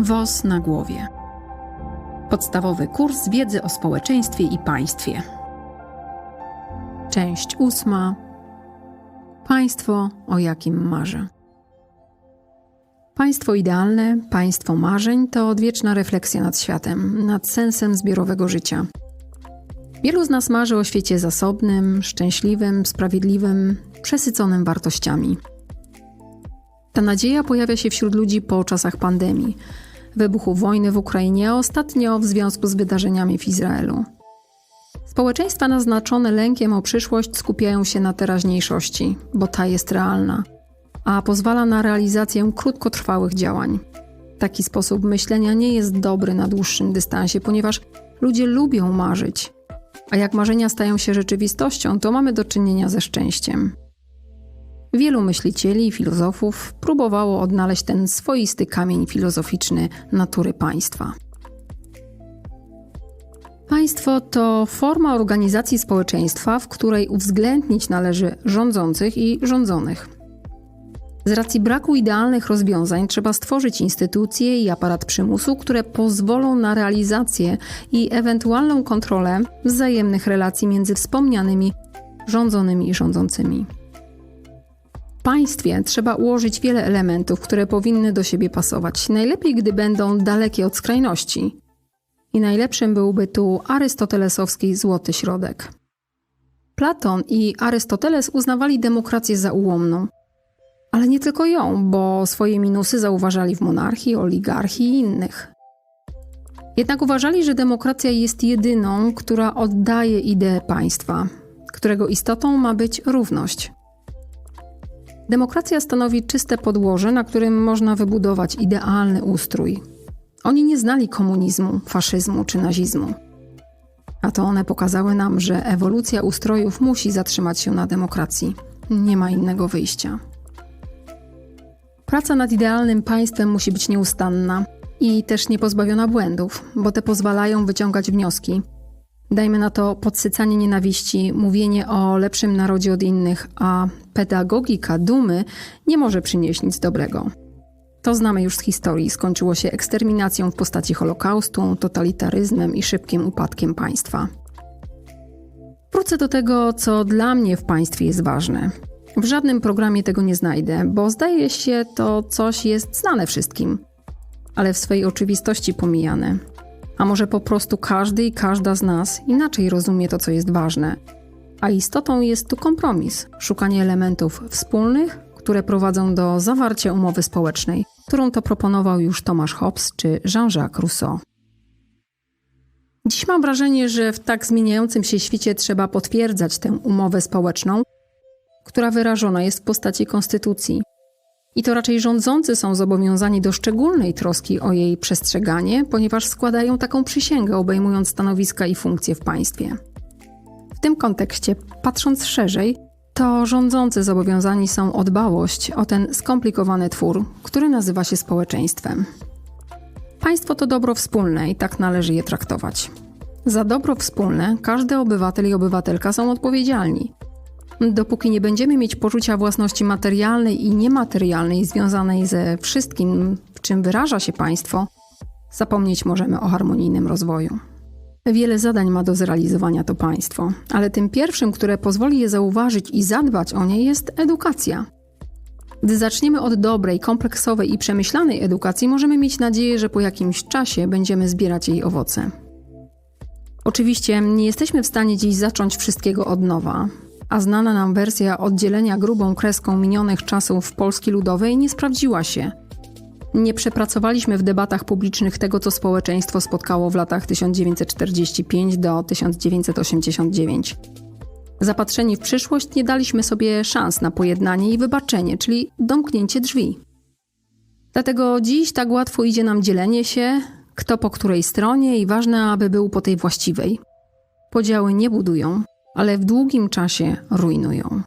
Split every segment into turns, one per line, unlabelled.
WOS na głowie. Podstawowy kurs wiedzy o społeczeństwie i państwie. Część ósma. Państwo, o jakim marzę. Państwo idealne, państwo marzeń to odwieczna refleksja nad światem, nad sensem zbiorowego życia. Wielu z nas marzy o świecie zasobnym, szczęśliwym, sprawiedliwym, przesyconym wartościami. Ta nadzieja pojawia się wśród ludzi po czasach pandemii, wybuchu wojny w Ukrainie, a ostatnio w związku z wydarzeniami w Izraelu. Społeczeństwa naznaczone lękiem o przyszłość skupiają się na teraźniejszości, bo ta jest realna, a pozwala na realizację krótkotrwałych działań. Taki sposób myślenia nie jest dobry na dłuższym dystansie, ponieważ ludzie lubią marzyć, a jak marzenia stają się rzeczywistością, to mamy do czynienia ze szczęściem. Wielu myślicieli i filozofów próbowało odnaleźć ten swoisty kamień filozoficzny natury państwa. Państwo to forma organizacji społeczeństwa, w której uwzględnić należy rządzących i rządzonych. Z racji braku idealnych rozwiązań trzeba stworzyć instytucje i aparat przymusu, które pozwolą na realizację i ewentualną kontrolę wzajemnych relacji między wspomnianymi rządzonymi i rządzącymi. Państwie trzeba ułożyć wiele elementów, które powinny do siebie pasować, najlepiej gdy będą dalekie od skrajności. I najlepszym byłby tu arystotelesowski złoty środek. Platon i Arystoteles uznawali demokrację za ułomną. Ale nie tylko ją, bo swoje minusy zauważali w monarchii, oligarchii i innych. Jednak uważali, że demokracja jest jedyną, która oddaje ideę państwa, którego istotą ma być równość. Demokracja stanowi czyste podłoże, na którym można wybudować idealny ustrój. Oni nie znali komunizmu, faszyzmu czy nazizmu. A to one pokazały nam, że ewolucja ustrojów musi zatrzymać się na demokracji. Nie ma innego wyjścia. Praca nad idealnym państwem musi być nieustanna i też niepozbawiona błędów, bo te pozwalają wyciągać wnioski. Dajmy na to podsycanie nienawiści, mówienie o lepszym narodzie od innych, a pedagogika dumy nie może przynieść nic dobrego. To znamy już z historii. Skończyło się eksterminacją w postaci Holokaustu, totalitaryzmem i szybkim upadkiem państwa. Wrócę do tego, co dla mnie w państwie jest ważne. W żadnym programie tego nie znajdę, bo zdaje się to coś jest znane wszystkim, ale w swej oczywistości pomijane. A może po prostu każdy i każda z nas inaczej rozumie to, co jest ważne. A istotą jest tu kompromis, szukanie elementów wspólnych, które prowadzą do zawarcia umowy społecznej, którą to proponował już Tomasz Hobbes czy Jean-Jacques Rousseau. Dziś mam wrażenie, że w tak zmieniającym się świecie trzeba potwierdzać tę umowę społeczną, która wyrażona jest w postaci konstytucji. I to raczej rządzący są zobowiązani do szczególnej troski o jej przestrzeganie, ponieważ składają taką przysięgę, obejmując stanowiska i funkcje w państwie. W tym kontekście, patrząc szerzej, to rządzący zobowiązani są o dbałość o ten skomplikowany twór, który nazywa się społeczeństwem. Państwo to dobro wspólne i tak należy je traktować. Za dobro wspólne każdy obywatel i obywatelka są odpowiedzialni. Dopóki nie będziemy mieć poczucia własności materialnej i niematerialnej związanej ze wszystkim, w czym wyraża się państwo, zapomnieć możemy o harmonijnym rozwoju. Wiele zadań ma do zrealizowania to państwo, ale tym pierwszym, które pozwoli je zauważyć i zadbać o nie, jest edukacja. Gdy zaczniemy od dobrej, kompleksowej i przemyślanej edukacji, możemy mieć nadzieję, że po jakimś czasie będziemy zbierać jej owoce. Oczywiście nie jesteśmy w stanie dziś zacząć wszystkiego od nowa, a znana nam wersja oddzielenia grubą kreską minionych czasów Polski Ludowej nie sprawdziła się. Nie przepracowaliśmy w debatach publicznych tego, co społeczeństwo spotkało w latach 1945 do 1989. Zapatrzeni w przyszłość nie daliśmy sobie szans na pojednanie i wybaczenie, czyli domknięcie drzwi. Dlatego dziś tak łatwo idzie nam dzielenie się, kto po której stronie i ważne, aby był po tej właściwej. Podziały nie budują, ale w długim czasie rujnują.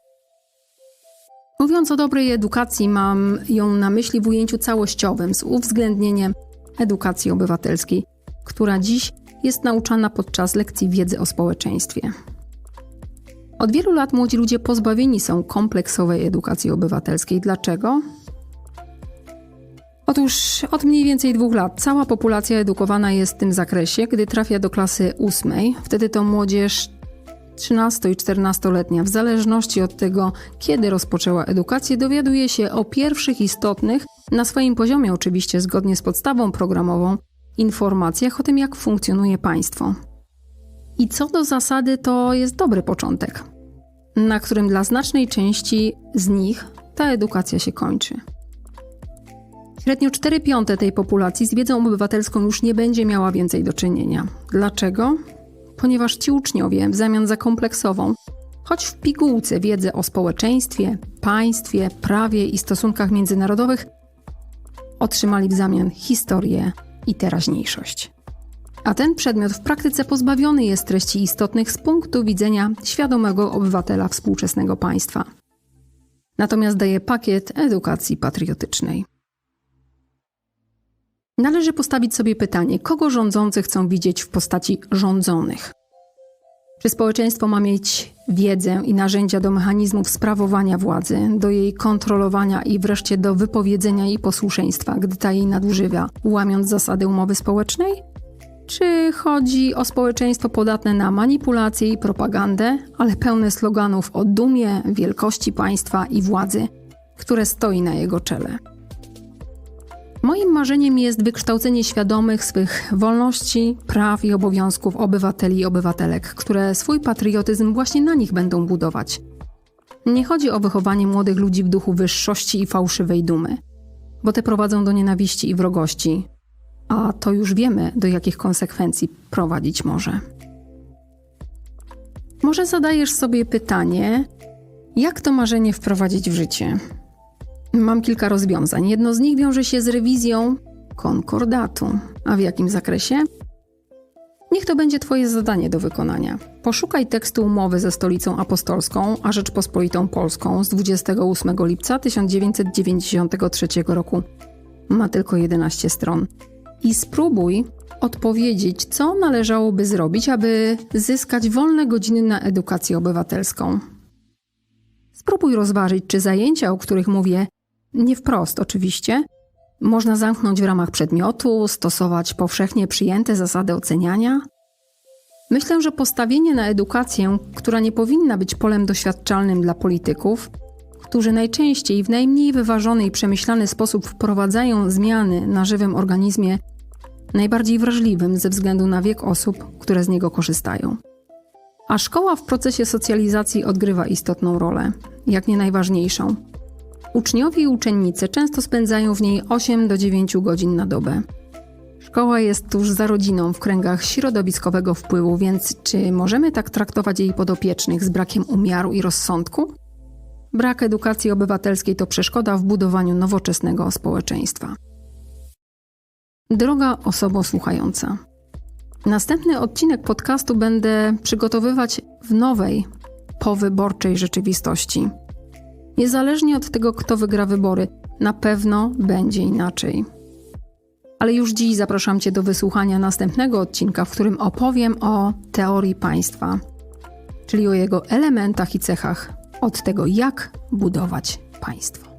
Mówiąc o dobrej edukacji, mam ją na myśli w ujęciu całościowym z uwzględnieniem edukacji obywatelskiej, która dziś jest nauczana podczas lekcji wiedzy o społeczeństwie. Od wielu lat młodzi ludzie pozbawieni są kompleksowej edukacji obywatelskiej. Dlaczego? Otóż od mniej więcej dwóch lat cała populacja edukowana jest w tym zakresie, gdy trafia do klasy ósmej. Wtedy to młodzież 13 i 14-letnia, w zależności od tego, kiedy rozpoczęła edukację, dowiaduje się o pierwszych istotnych, na swoim poziomie oczywiście zgodnie z podstawą programową, informacjach o tym, jak funkcjonuje państwo. I co do zasady, to jest dobry początek, na którym dla znacznej części z nich ta edukacja się kończy. Średnio 4 piąte tej populacji z wiedzą obywatelską już nie będzie miała więcej do czynienia. Dlaczego? Ponieważ ci uczniowie w zamian za kompleksową, choć w pigułce wiedzę o społeczeństwie, państwie, prawie i stosunkach międzynarodowych, otrzymali w zamian historię i teraźniejszość. A ten przedmiot w praktyce pozbawiony jest treści istotnych z punktu widzenia świadomego obywatela współczesnego państwa. Natomiast daje pakiet edukacji patriotycznej. Należy postawić sobie pytanie, kogo rządzący chcą widzieć w postaci rządzonych. Czy społeczeństwo ma mieć wiedzę i narzędzia do mechanizmów sprawowania władzy, do jej kontrolowania i wreszcie do wypowiedzenia jej posłuszeństwa, gdy ta jej nadużywa, łamiąc zasady umowy społecznej? Czy chodzi o społeczeństwo podatne na manipulacje i propagandę, ale pełne sloganów o dumie, wielkości państwa i władzy, które stoi na jego czele? Moim marzeniem jest wykształcenie świadomych swych wolności, praw i obowiązków obywateli i obywatelek, które swój patriotyzm właśnie na nich będą budować. Nie chodzi o wychowanie młodych ludzi w duchu wyższości i fałszywej dumy, bo te prowadzą do nienawiści i wrogości, a to już wiemy, do jakich konsekwencji prowadzić może. Może zadajesz sobie pytanie, jak to marzenie wprowadzić w życie? Mam kilka rozwiązań. Jedno z nich wiąże się z rewizją konkordatu. A w jakim zakresie? Niech to będzie Twoje zadanie do wykonania. Poszukaj tekstu umowy ze Stolicą Apostolską, a Rzeczpospolitą Polską z 28 lipca 1993 roku. Ma tylko 11 stron. I spróbuj odpowiedzieć, co należałoby zrobić, aby zyskać wolne godziny na edukację obywatelską. Spróbuj rozważyć, czy zajęcia, o których mówię, nie wprost oczywiście, można zamknąć w ramach przedmiotu, stosować powszechnie przyjęte zasady oceniania. Myślę, że postawienie na edukację, która nie powinna być polem doświadczalnym dla polityków, którzy najczęściej w najmniej wyważony i przemyślany sposób wprowadzają zmiany na żywym organizmie, najbardziej wrażliwym ze względu na wiek osób, które z niego korzystają. A szkoła w procesie socjalizacji odgrywa istotną rolę, jak nie najważniejszą. Uczniowie i uczennice często spędzają w niej 8 do 9 godzin na dobę. Szkoła jest tuż za rodziną w kręgach środowiskowego wpływu, więc czy możemy tak traktować jej podopiecznych z brakiem umiaru i rozsądku? Brak edukacji obywatelskiej to przeszkoda w budowaniu nowoczesnego społeczeństwa. Droga osobo słuchająca. Następny odcinek podcastu będę przygotowywać w nowej, powyborczej rzeczywistości. Niezależnie od tego, kto wygra wybory, na pewno będzie inaczej. Ale już dziś zapraszam Cię do wysłuchania następnego odcinka, w którym opowiem o teorii państwa, czyli o jego elementach i cechach, od tego, jak budować państwo.